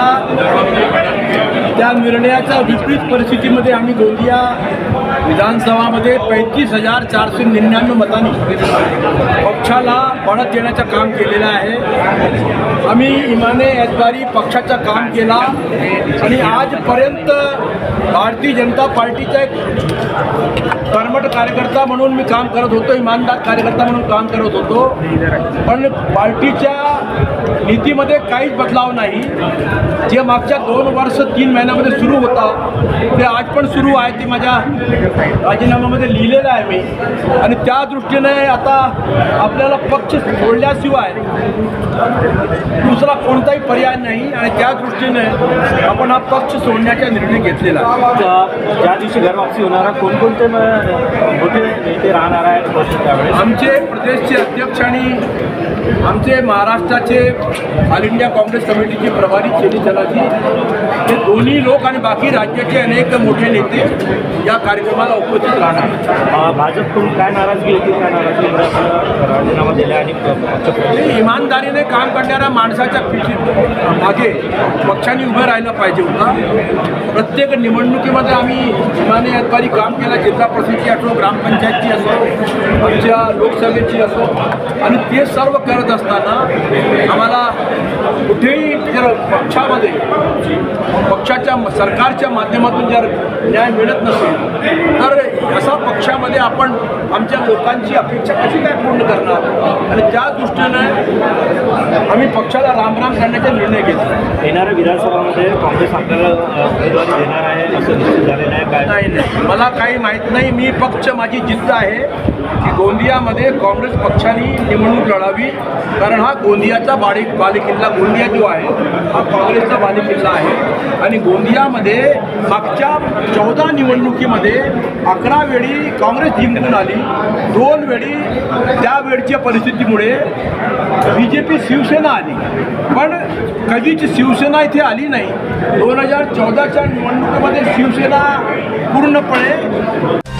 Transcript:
पक्षाच्या त्या निर्णयाच्या विपरीत परिस्थितीमध्ये आम्ही गोंदिया विधानसभामध्ये पैंतीस हजार चारशे निन्याण्णव मतांनी पक्षाला बळत देण्याचं काम केलेलं आहे. आम्ही इमाने याद्वारी पक्षाचं काम केला आणि आजपर्यंत भारतीय जनता पार्टीचा एक कर्मट कार्यकर्ता म्हणून मी काम करत होतो इमानदार कार्यकर्ता म्हणून काम करत होतो. पण पार्टीच्या नीतीमध्ये काहीच बदलाव नाही. जे मागच्या दोन वर्ष तीन महिन्यामध्ये सुरू होता ते आज पण सुरू आहे ते माझ्या राजीनाम्यामध्ये लिहिलेलं आहे मी. आणि त्या दृष्टीने आता आपल्याला पक्ष सोडल्याशिवाय दुसरा कोणताही पर्याय नाही आणि त्या दृष्टीने आपण हा पक्ष सोडण्याचा निर्णय घेतलेला ज्या दिवशी घरवापसी होणार कोणकोणते मोठे नेते राहणार आहेत त्यावेळेस? आमचे प्रदेशचे अध्यक्ष आणि आमचे महाराष्ट्राचे ऑल इंडिया काँग्रेस कमिटीचे प्रभारी चेली चलाजी हे दोन्ही लोक आणि बाकी राज्याचे अनेक मोठे नेते या कार्यक्रमाला उपस्थित राहणार. भाजपकडून काय नाराजगी होती काय नाराजगी राजीनामा दिला आणि इमानदारीने काम करणाऱ्या माणसाच्या पिठी मागे पक्षाने उभं राहिलं पाहिजे होता. प्रत्येक निवडणुकीमध्ये आम्ही इमाने याद्वारी काम केलं जिल्हा परिषदची असो ग्रामपंचायतची असो आमच्या लोकसभेची असो. आणि ते सर्व करत असताना आम्हाला कुठेही जर पक्षामध्ये पक्षाच्या सरकारच्या माध्यमातून जर न्याय मिळत नसेल तर असा पक्षामध्ये आपण आमच्या लोकांची अपेक्षा कशी काय पूर्ण करणार? आणि त्या दृष्टीने आम्ही पक्षाला रामराम करण्याचा निर्णय घेतला. येणाऱ्या विधानसभामध्ये काँग्रेस आपल्याला उमेदवारी देणार आहे असं निश्चित झालेलं राहिले नाही. नाही मला काही माहीत नाही. मी पक्ष माझी जिद्द आहे की गोंदियामध्ये काँग्रेस पक्षाने निवडणूक लढावी. कारण हा गोंदियाचा बाळी बालेकिल्ला गोंदिया जो आहे हा काँग्रेसचा बालेकिल्ला आहे. आणि गोंदियामध्ये मागच्या चौदा निवडणुकीमध्ये अकरा वेळी काँग्रेस जिंकून आली. दोन वेळी त्या वेळच्या परिस्थितीमुळे बी जे पी शिवसेना आली. पण कधीच शिवसेना इथे आली नाही. दोन हजार चौदाच्या निवडणुकीमध्ये शिवसेना पूर्णपणे